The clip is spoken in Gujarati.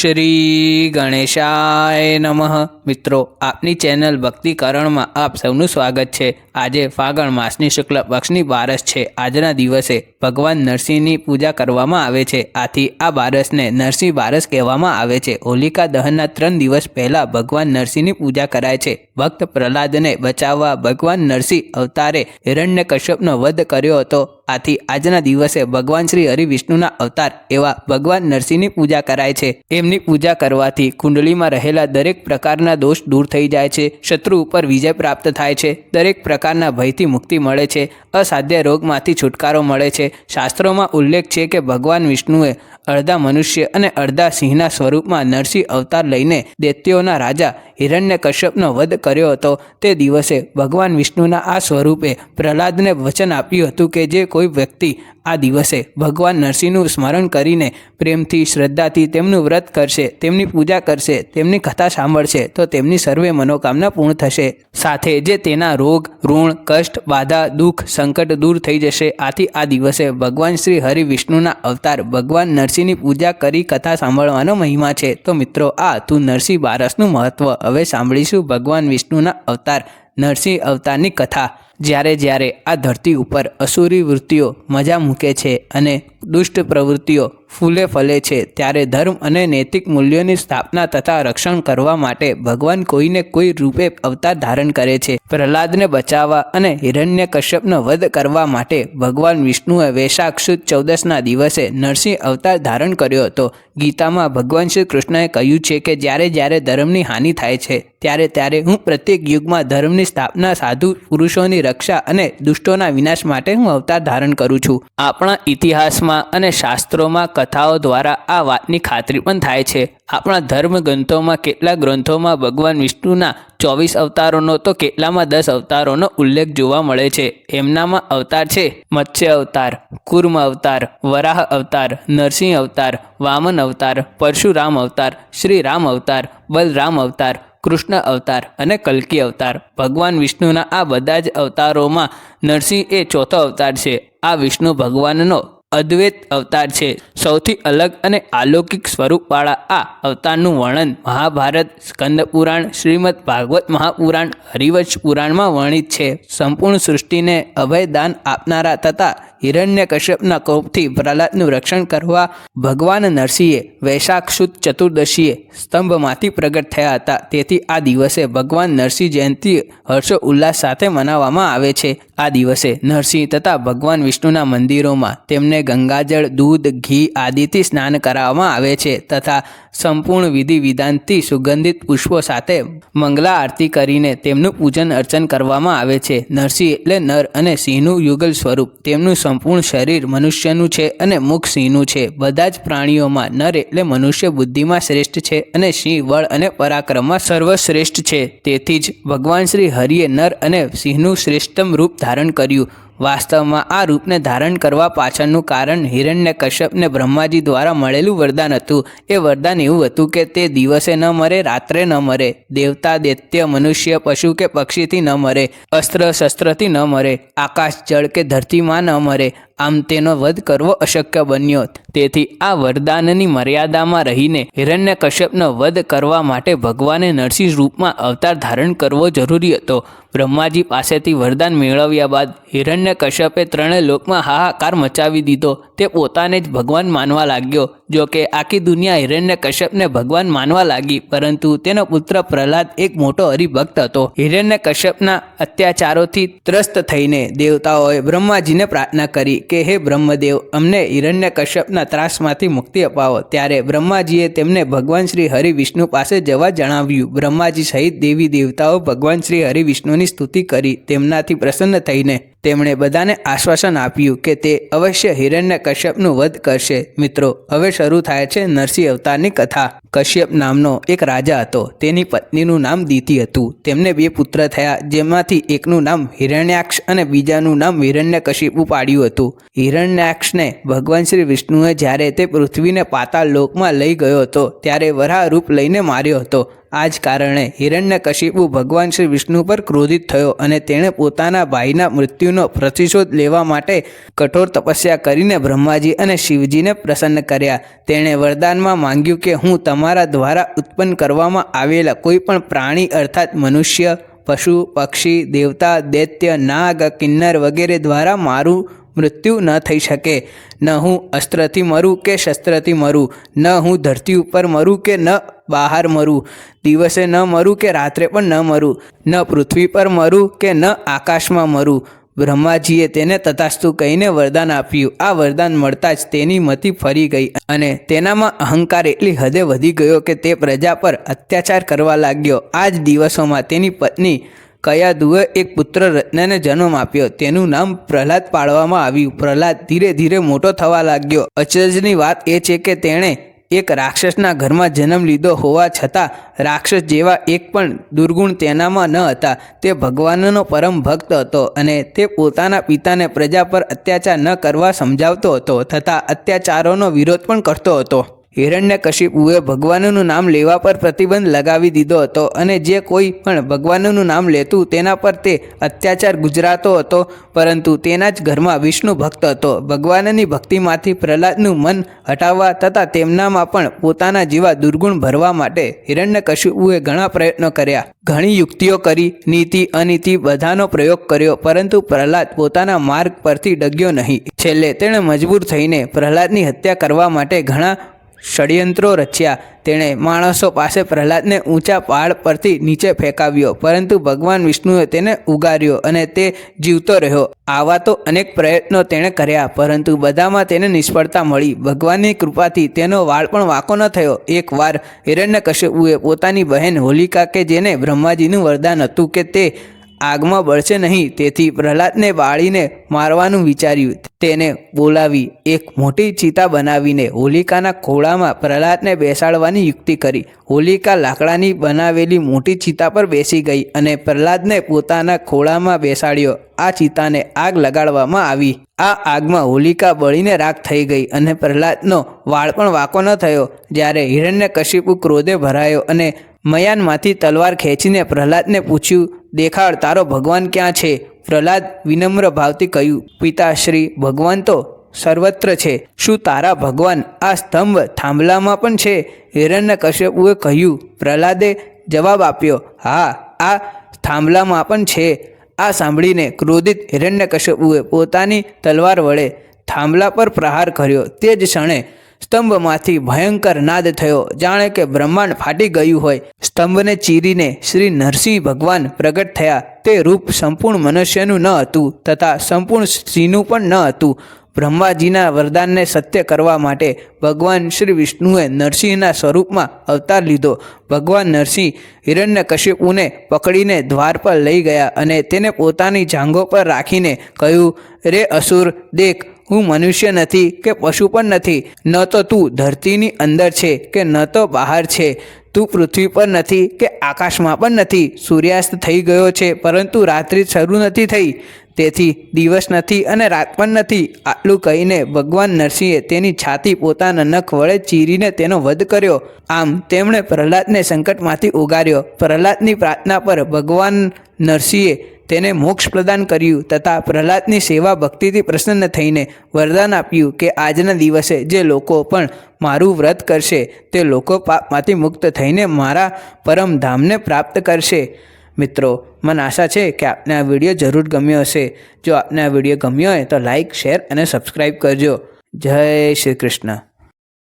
શ્રી ગણેશાય નમઃ. મિત્રો, આપની ચેનલ ભક્તિકરણમાં આપ સૌનું સ્વાગત છે. આજે ફાગણ માસની શુક્લ પક્ષની બારસ છે. આજના દિવસે ભગવાન નરસિંહની પૂજા કરવામાં આવે છે. આથી આ બારસને નરસિંહ બારસ કહેવામાં આવે છે. હોલિકા દહનના ત્રણ દિવસ પહેલાં ભગવાન નરસિંહની પૂજા કરાય છે. ભક્ત પ્રહલાદને બચાવવા ભગવાન નરસિંહ અવતારે હિરણ્ય કશ્યપનો વધ કર્યો હતો. આથી આજના દિવસે ભગવાન શ્રી હરિ વિષ્ણુના અવતાર એવા ભગવાન નરસિંહની પૂજા કરાય છે. એમની પૂજા કરવાથી કુંડલીમાં રહેલા દરેક પ્રકારના દોષ દૂર થઈ જાય છે. શત્રુ ઉપર વિજય પ્રાપ્ત થાય છે. દરેક પ્રકારના ભયથી મુક્તિ મળે છે. અસાધ્ય રોગમાંથી છુટકારો મળે છે. શાસ્ત્રોમાં ઉલ્લેખ છે કે ભગવાન વિષ્ણુએ અડધા મનુષ્ય અને અડધા સિંહના સ્વરૂપમાં નરસિંહ અવતાર લઈને દૈત્યોના રાજા હિરણ્ય કશ્યપનો વધ કર્યો હતો. તે દિવસે ભગવાન વિષ્ણુના આ સ્વરૂપે પ્રહલાદને વચન આપ્યું હતું કે જે કોઈ વ્યક્તિ આ દિવસે ભગવાન નરસિંહનું સ્મરણ કરીને પ્રેમથી, શ્રદ્ધાથી તેમનું વ્રત કરશે, તેમની પૂજા કરશે, તેમની કથા સાંભળશે, તો તેમની સર્વે મનોકામના પૂર્ણ થશે. સાથે જે તેના રોગ, ઋણ, કષ્ટ, બાધા, દુઃખ, સંકટ દૂર થઈ જશે, આથી આ દિવસે ભગવાન શ્રી હરિ વિષ્ણુના અવતાર ભગવાન નરસિંહની પૂજા કરી કથા સાંભળવાનો મહિમા છે. તો મિત્રો, આ હતું નરસિંહ બારસનું મહત્વ. હવે સાંભળીશું ભગવાન વિષ્ણુના અવતાર, નરસિંહ અવતારની કથા. જ્યારે જ્યારે આ ધરતી ઉપર અસુરી વૃત્તિઓ મજા મૂકે છે અને દુષ્ટ પ્રવૃત્તિઓ ફૂલે ફલે છે. ત્યારે ધર્મ અને નૈતિક મૂલ્યોની સ્થાપના તથા રક્ષણ કરવા માટે ભગવાન કોઈને કોઈ રૂપે અવતાર ધારણ કરે છે. પ્રહલાદને બચાવવા અને હિરણ્ય કશ્યપનો વધ કરવા માટે ભગવાન વિષ્ણુએ વૈશાખ ચૌદસના દિવસે નરસિંહ અવતાર ધારણ કર્યો હતો. ગીતામાં ભગવાન શ્રી કૃષ્ણએ કહ્યું છે કે જ્યારે જ્યારે ધર્મની હાનિ થાય છે, ત્યારે ત્યારે હું પ્રત્યેક યુગમાં ધર્મની સ્થાપના સાધુ પુરુષોની રક્ષા અને દુષ્ટોના વિનાશ માટે હું અવતાર ધારણ કરું છું. આપણા ઇતિહાસમાં અને શાસ્ત્રોમાં કથાઓ દ્વારા આ વાતની ખાતરી પણ થાય છે. આપણા ધર્મ ગ્રંથોમાં કેટલા ગ્રંથોમાં ભગવાન વિષ્ણુના ચોવીસ અવતારોનો તો કેટલામાં દસ અવતારોનો ઉલ્લેખ જોવા મળે છે. એમનામાં અવતાર છે મત્સ્ય અવતાર, કુર્મ અવતાર, વરાહ અવતાર, નરસિંહ અવતાર, વામન અવતાર, પરશુરામ અવતાર શ્રી રામ અવતાર, બલરામ અવતાર, કૃષ્ણ અવતાર અને કલ્કી અવતાર. ભગવાન વિષ્ણુના આ બધા જ અવતારોમાં નરસિંહ એ ચોથો અવતાર છે. આ વિષ્ણુ ભગવાનનો અદ્વૈત અવતાર છે. સૌથી અલગ અને અલૌકિક સ્વરૂપવાળા આ અવતારનું વર્ણન મહાભારત સ્કંદ પુરાણ શ્રીમદ ભાગવત મહાપુરાણ, હરિવંશ પુરાણમાં વર્ણિત છે. સંપૂર્ણ સૃષ્ટિને અભયદાન આપનારા તથા હિરણ્ય કશ્યપના કોપથી પ્રહલાદનું રક્ષણ કરવા ભગવાન નરસિંહે વૈશાખ સુદ ચતુર્દશીએ સ્તંભમાંથી પ્રગટ થયા હતા. તેથી આ દિવસે ભગવાન નરસિંહ જયંતિ હર્ષો ઉલ્લાસ સાથે મનાવવામાં આવે છે. આ દિવસે નરસિંહ તથા ભગવાન વિષ્ણુના મંદિરોમાં તેમને ગંગાજળ, દૂધ, ઘી આદિથી સ્નાન કરાવવામાં આવે છે તથા સંપૂર્ણ વિધિ વિધાનથી સુગંધિત પુષ્પો સાથે મંગલા આરતી કરીને તેમનું પૂજન અર્ચન કરવામાં આવે છે. નરસિંહ એટલે નર અને સિંહનું યુગલ સ્વરૂપ. તેમનું સંપૂર્ણ શરીર મનુષ્યનું છે અને મુખ સિંહનું છે. બધા જ પ્રાણીઓમાં નર એટલે મનુષ્ય બુદ્ધિમાં શ્રેષ્ઠ છે અને સિંહ બળ અને પરાક્રમમાં સર્વશ્રેષ્ઠ છે. તેથી જ ભગવાન શ્રી હરિએ નર અને સિંહનું શ્રેષ્ઠમ રૂપ ધારણ કર્યું. વાસ્તવમાં આ રૂપને ધારણ કરવા પાછળનું કારણ હિરણ્ય કશ્યપને બ્રહ્માજી દ્વારા મળેલું વરદાન હતું. એ વરદાન એવું હતું કે તે દિવસે ન મરે, રાત્રે ન મરે. દેવતા, દૈત્ય, મનુષ્ય, પશુ કે પક્ષીથી ન મરે. અસ્ત્ર, શસ્ત્રથી ન મરે. આકાશ, જળ કે ધરતીમાં ન મરે. આમ તેનો વધ કરવો અશક્ય બન્યો. તેથી આ વરદાનની મર્યાદામાં રહીને હિરણ્ય કશ્યપનો વધ કરવા માટે ભગવાને નરસિંહ રૂપમાં અવતાર ધારણ કરવો જરૂરી હતો. બ્રહ્માજી પાસેથી વરદાન મેળવ્યા બાદ હિરણ્ય કશ્યપે ત્રણેય લોકમાં હાહાકાર મચાવી દીધો. તે પોતાને જ ભગવાન માનવા લાગ્યો. જો કે આખી દુનિયા હિરણ્ય કશ્યપને ભગવાન માનવા લાગી, પરંતુ તેનો પુત્ર પ્રહલાદ એક મોટો હરિભક્ત હતો. હિરણ્ય કશ્યપના અત્યાચારોથી ત્રસ્ત થઈને દેવતાઓએ બ્રહ્માજીને પ્રાર્થના કરી કે, હે બ્રહ્મદેવ, અમને હિરણ્ય કશ્યપના ત્રાસમાંથી મુક્તિ અપાવો. ત્યારે બ્રહ્માજીએ તેમને ભગવાન શ્રી હરિ વિષ્ણુ પાસે જવા જણાવ્યું. બ્રહ્માજી સહિત દેવી દેવતાઓ ભગવાન શ્રી હરિ વિષ્ણુની સ્તુતિ કરી તેમનાથી પ્રસન્ન થઈને તેમણે બધાને આશ્વાસન આપ્યું કે તે અવશ્ય હિરણ્ય કશ્યપનું વધ કરશે. મિત્રો, હવે શરૂ થાય છે નરસિંહ અવતારની કથા. કશ્યપ નામનો એક રાજા હતો. તેની પત્નીનું નામ દીતિ હતું. તેમને બે પુત્ર થયા, જેમાંથી એકનું નામ હિરણ્યાક્ષ અને બીજાનું નામ હિરણ્ય કશિપુ પાડ્યું હતું. હિરણ્યાક્ષને ભગવાન શ્રી વિષ્ણુએ જ્યારે તે પૃથ્વીને પાતાળ લોકમાં લઈ ગયો હતો, ત્યારે વરાહ રૂપ લઈને માર્યો હતો. આ જ કારણે હિરણ્યકશિપુ ભગવાન શ્રી વિષ્ણુ પર ક્રોધિત થયો અને તેણે પોતાના ભાઈના મૃત્યુનો પ્રતિશોધ લેવા માટે કઠોર તપસ્યા કરીને બ્રહ્માજી અને શિવજીને પ્રસન્ન કર્યા. તેણે વરદાનમાં માંગ્યું કે હું તમારા દ્વારા ઉત્પન્ન કરવામાં આવેલા કોઈ પણ પ્રાણી અર્થાત મનુષ્ય, પશુ, પક્ષી, દેવતા, દૈત્ય, નાગ, કિન્નર વગેરે દ્વારા મારું મૃત્યુ ન થઈ શકે. ન હું અસ્ત્રથી મરું કે શસ્ત્રથી મરું. ન હું ધરતી ઉપર મરું કે ન બહાર મરું. દિવસે ન મરું કે રાત્રે પણ ન મરું. ન પૃથ્વી પર મરું કે ન આકાશમાં મરું. બ્રહ્માજીએ તેને તથાસ્તુ કહીને વરદાન આપ્યું. આ વરદાન મળતા જ તેની મતિ ફરી ગઈ અને તેનામાં અહંકાર એટલી હદે વધી ગયો કે તે પ્રજા પર અત્યાચાર કરવા લાગ્યો. આ જ દિવસોમાં તેની પત્ની કયાદુએ એક પુત્ર રત્નને જન્મ આપ્યો. તેનું નામ પ્રહલાદ પાડવામાં આવ્યું. પ્રહલાદ ધીરે ધીરે મોટો થવા લાગ્યો. અચરજની વાત એ છે કે તેણે એક રાક્ષસના ઘરમાં જન્મ લીધો હોવા છતાં રાક્ષસ જેવા એક પણ દુર્ગુણ તેનામાં ન હતા. તે ભગવાનનો પરમ ભક્ત હતો અને તે પોતાના પિતાને પ્રજા પર અત્યાચાર ન કરવા સમજાવતો હતો તથા અત્યાચારોનો વિરોધ પણ કરતો હતો. હિરણ્યકશિપુએ ભગવાનનું નામ લેવા પર પ્રતિબંધ લગાવી દીધો હતો અને જે કોઈ પણ ભગવાનનું નામ લેતું તેના પર તે અત્યાચાર ગુજરાતો હતો, પરંતુ તેના જ ઘરમાં વિષ્ણુ ભક્ત હતો. ભગવાનની ભક્તિમાંથી પ્રહલાદનું મન હટાવવા તથા તેમનામાં પણ પોતાના જેવા દુર્ગુણ ભરવા માટે હિરણ્યકશિપુએ ઘણા પ્રયત્નો કર્યા. ઘણી યુક્તિઓ કરી, નીતિ, અનીતિ બધાનો પ્રયોગ કર્યો, પરંતુ પ્રહલાદ પોતાના માર્ગ પરથી ડગ્યો નહીં. છેલ્લે તેણે મજબૂર થઈને પ્રહલાદની હત્યા કરવા માટે ઘણા ષડયંત્રો રચ્યા. તેણે માણસો પાસે પ્રહલાદને ઊંચા પહાડ પરથી નીચે ફેંકાવ્યો, પરંતુ ભગવાન વિષ્ણુએ તેને ઉગાર્યો અને તે જીવતો રહ્યો. આવા તો અનેક પ્રયત્નો તેણે કર્યા, પરંતુ બધામાં તેને નિષ્ફળતા મળી. ભગવાનની કૃપાથી તેનો વાળ પણ વાંકો ન થયો. એકવાર હિરણ્યકશ્યપુએ પોતાની બહેન હોલિકા કે જેને બ્રહ્માજીનું વરદાન હતું કે તે આગમાં બળશે નહીં. તેથી પ્રહલાદને બાળીને મારવાનું વિચાર્યું. તેને બોલાવી એક મોટી ચિતા બનાવીને હોલિકાના ખોળામાં પ્રહલાદને બેસાડવાની યુક્તિ કરી. હોલિકા લાકડાની બનાવેલી મોટી ચિતા પર બેસી ગઈ અને પ્રહલાદને પોતાના ખોળામાં બેસાડ્યો. આ ચિતાને આગ લગાડવામાં આવી. આ આગમાં હોલિકા બળીને રાખ થઈ ગઈ અને પ્રહલાદનો વાળ પણ વાંકો ન થયો. જ્યારે હિરણ્યકશિપુ ક્રોધે ભરાયો અને મયાનમાંથી તલવાર ખેંચીને પ્રહલાદને પૂછ્યું દેખાડ, તારો ભગવાન ક્યાં છે? પ્રહલાદ વિનમ્ર ભાવથી કહ્યું પિતાશ્રી ભગવાન તો સર્વત્ર છે. શું તારા ભગવાન આ સ્તંભ થાંભલામાં પણ છે? હિરણ્ય કશ્યપુએ કહ્યું, પ્રહલાદે જવાબ આપ્યો, હા, આ થાંભલામાં પણ છે. આ સાંભળીને ક્રોધિત હિરણ્યકશ્યપુએ પોતાની તલવાર વડે થાંભલા પર પ્રહાર કર્યો. તે જ ક્ષણે સ્તંભમાંથી ભયંકર નાદ થયો. જાણે કે બ્રહ્માંડ ફાટી ગયું હોય. સ્તંભને ચીરીને શ્રી નરસિંહ ભગવાન પ્રગટ થયા. તે રૂપ સંપૂર્ણ મનુષ્યનું ન હતું, તથા સંપૂર્ણ સ્ત્રીનું પણ ન હતું. બ્રહ્માજીના વરદાનને સત્ય કરવા માટે ભગવાન શ્રી વિષ્ણુએ નરસિંહના સ્વરૂપમાં અવતાર લીધો. ભગવાન નરસિંહ હિરણ્યકશિપુને પકડીને દ્વાર પર લઈ ગયા અને તેને પોતાની જાંઘો પર રાખીને કહ્યું, રે અસુર, દેખ હું મનુષ્ય નથી કે પશુ પણ નથી, ન તો તું ધરતીની અંદર છે કે ન તો બહાર છે. તું પૃથ્વી પર નથી કે આકાશમાં પણ નથી. સૂર્યાસ્ત થઈ ગયો છે, પરંતુ રાત્રિ શરૂ નથી થઈ. તેથી દિવસ નથી અને રાત પણ નથી. આટલું કહીને ભગવાન નરસિંહે તેની છાતી પોતાના નખ વડે ચીરીને તેનો વધ કર્યો. આમ તેમણે પ્રહલાદને સંકટમાંથી ઉગાર્યો. પ્રહલાદની પ્રાર્થના પર ભગવાન નરસિંહે તેને મોક્ષ પ્રદાન કર્યું તથા પ્રહલાદની સેવા ભક્તિથી પ્રસન્ન થઈને વરદાન આપ્યું કે આજના દિવસે જે લોકો પણ મારું વ્રત કરશે તે લોકો પાપમાંથી મુક્ત થઈને મારા પરમધામને પ્રાપ્ત કરશે. મિત્રો, મને આશા છે કે આપને આ વીડિયો જરૂર ગમ્યો હશે. જો આપને આ વીડિયો ગમ્યો હોય તો લાઈક, શેર અને સબસ્ક્રાઈબ કરજો. જય શ્રી કૃષ્ણ.